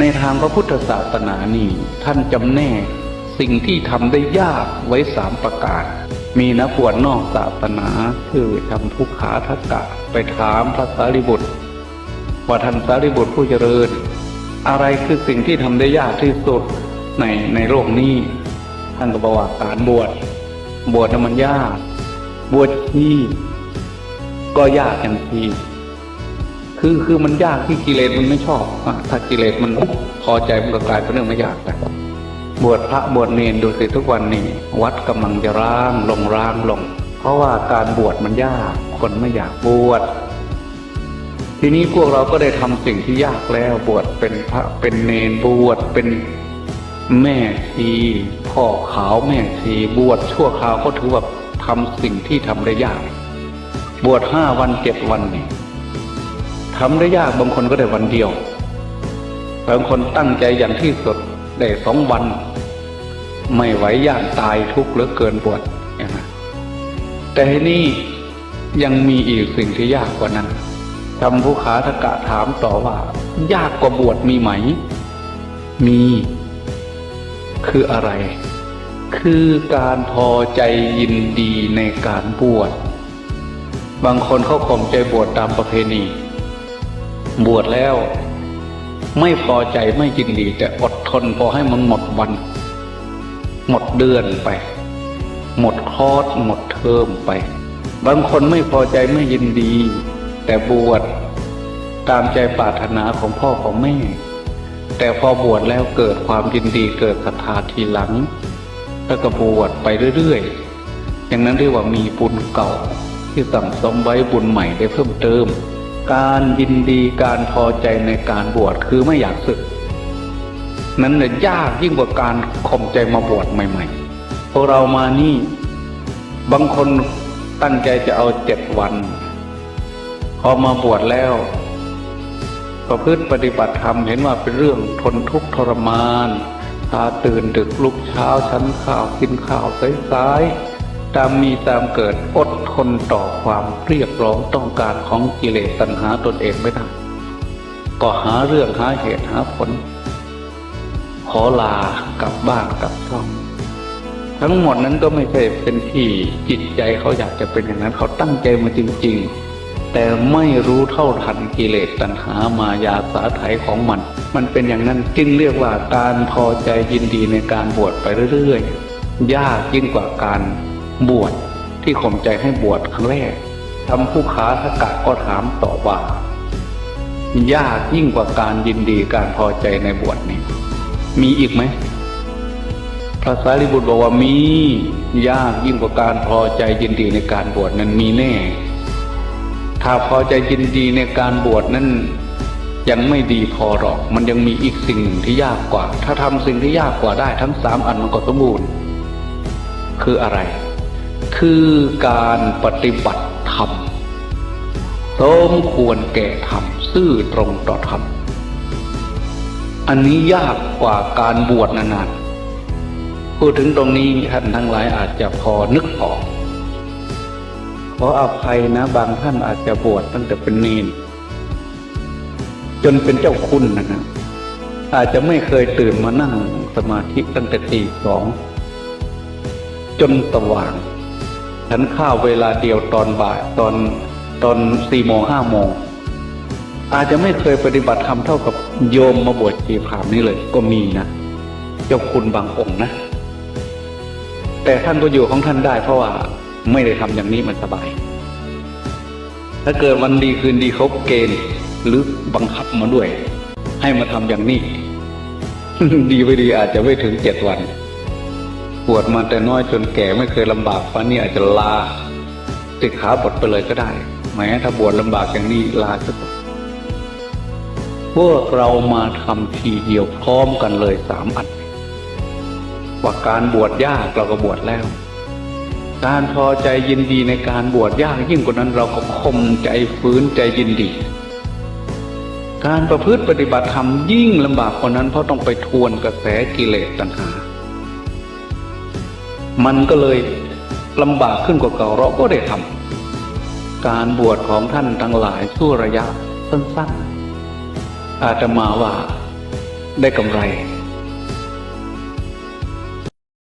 ในทางพระพุทธศาสนานี่ท่านจำแนกสิ่งที่ทำได้ยากไว้สามประการ มีนักบวชนอกศาสนาคือทำทุกขาทักกะไปถามพระสารีบุตรว่าท่านสารีบุตรผู้เจริญ อะไรคือสิ่งที่ทำได้ยากที่สุดในในโลกนี้ ท่านก็บอกว่าการบวชบวชน่ะมันยาก บวชชีก็ยากอย่างที คือคือมันยากที่กิเลสมันไม่ชอบถ้ากิเลสมันพอใจมันก็กลายเป็นเรื่องไม่ยากแต่บวชพระบวชเนรดูสิทุกวันนี้ วัดกำลังจะร้างลงร้างลง เพราะว่าการบวชมันยาก คนไม่อยากบวชทีนี้พวกเราก็ได้ทำสิ่งที่ยากแล้ว บวชเป็นพระเป็นเนนบวชเป็นแม่ชีพ่อขาวแม่ชีบวชชั่วคราวก็ถือว่าทำสิ่งที่ทำได้ยาก บวชห้าวันเจ็ดวันนี่ ทำได้ยากบางคนก็ได้วันเดียว บางคนตั้งใจอย่างที่สุดได้สองวัน ไม่ไหวย่านตายทุกข์เหลือเกินบวชอย่างนั้นแต่ที่นี่ยังมีอีกสิ่งที่ยากกว่านั้นจำผู้ขาทกะถามต่อว่า ยากกว่าบวชมีไหม มี คืออะไร คือการพอใจยินดีในการบวช บางคนเขาข่มใจบวชตามประเพณี บวชแล้ว ไม่พอใจไม่ยินดี แต่อดทนพอให้มันหมดวัน หมดเดือนไป หมดคอร์สหมดเทอมไป บางคนไม่พอใจไม่ยินดี แต่บวชตามใจปรารถนาของพ่อของแม่ แต่พอบวชแล้วเกิดความยินดีเกิดศรัทธาทีหลังแล้วก็บวชไปเรื่อยๆอย่างนั้นเรียกว่ามีบุญเก่าที่สั่งสมไว้บุญใหม่ได้เพิ่มเติม การยินดีการพอใจในการบวชคือไม่อยากสึก นั้นเนี่ยยากยิ่งกว่าการข่มใจมาบวชใหม่ๆพวกเรามานี่ บางคนตั้งใจจะเอาเจ็ดวันพอมาบวชแล้ว ประพฤติปฏิบัติธรรมเห็นว่าเป็นเรื่องทนทุกข์ทรมานพาตื่นดึกลุกเช้าชั้นข้าวกินข้าวสายๆ ตามมีตามเกิดอดทนต่อความเรียกร้องต้องการของกิเลสตัณหาตนเองไม่ได้ก็หาเรื่องหาเหตุหาผล ขอลากลับบ้านกลับช่องทั้งหมดนั้นก็ไม่ใช่เป็นที่จิตใจเขาอยากจะเป็นอย่างนั้นเขาตั้งใจมาจริง ๆ แต่ไม่รู้เท่าทันกิเลสตัณหามายาสาไถของมัน มันเป็นอย่างนั้นจึงเรียกว่าการพอใจยินดีในการบวชไปเรื่อยๆยากยิ่งกว่าการ บวชที่ข่มใจให้บวชครั้งแรกทำผู้ขาทกะก็ถามต่อว่า ยากยิ่งกว่าการยินดีการพอใจในบวชนี่มีอีกไหมพระสารีบุตรบอกว่ามียากยิ่งกว่าการพอใจยินดีในการบวชนั้นมีแน่ ถ้าพอใจยินดีในการบวชนั้นยังไม่ดีพอหรอก มันยังมีอีกสิ่งหนึ่งที่ยากกว่า ถ้าทำสิ่งที่ยากกว่าได้ทั้งสามอันมันก็สมบูรณ์ คืออะไร คือการปฏิบัติธรรมสมควรแก่ธรรมซื่อตรงต่อธรรม อันนี้ยากกว่าการบวชนานๆพูดถึงตรงนี้ท่านทั้งหลายอาจจะพอนึกออกขออภัยนะ บางท่านอาจจะบวชตั้งแต่เป็นเนนจนเป็นเจ้าคุณนะนะอาจจะไม่เคยตื่นมานั่งสมาธิตั้งแต่ตีสองจนสว่าง ฉันข้าวเวลาเดียวตอนบ่ายตอนตอนสี่โมงห้าโมง อาจจะไม่เคยปฏิบัติธรรมเท่ากับโยมมาบวชชีพรามนี่เลย ก็มีนะเจ้าคุณบางองค์นะ แต่ท่านก็อยู่ของท่านได้เพราะว่าไม่ได้ทำอย่างนี้มันสบาย ถ้าเกิดวันดีคืนดีเขาเกณฑ์หรือบังคับมาด้วย ให้มาทำอย่างนี้ ดีไม่ดีอาจจะไม่ถึงเจ็ดวัน ปวดมาแต่น้อยจนแก่ไม่เคยลำบากฟันนี่อาจจะลาติดขาบทไปเลยก็ได้แม้ถ้าบวชลำบากอย่างนี้ลาสักพวกเรามาทำทีเดียวพร้อมกันเลยสามอันว่าการบวชยากเราก็บวชแล้ว การพอใจยินดีในการบวชยากยิ่งกว่านั้นเราก็คมใจฟื้นใจยินดี การประพฤติปฏิบัติธรรมยิ่งลำบากกว่านั้นเพราะต้องไปทวนกระแสกิเลสตัณหา มันก็เลยลำบากขึ้นกว่าเก่าเราก็ได้ทำการบวชของท่านทั้งหลายชั่วระยะสั้นๆ อาตมาว่าได้กำไร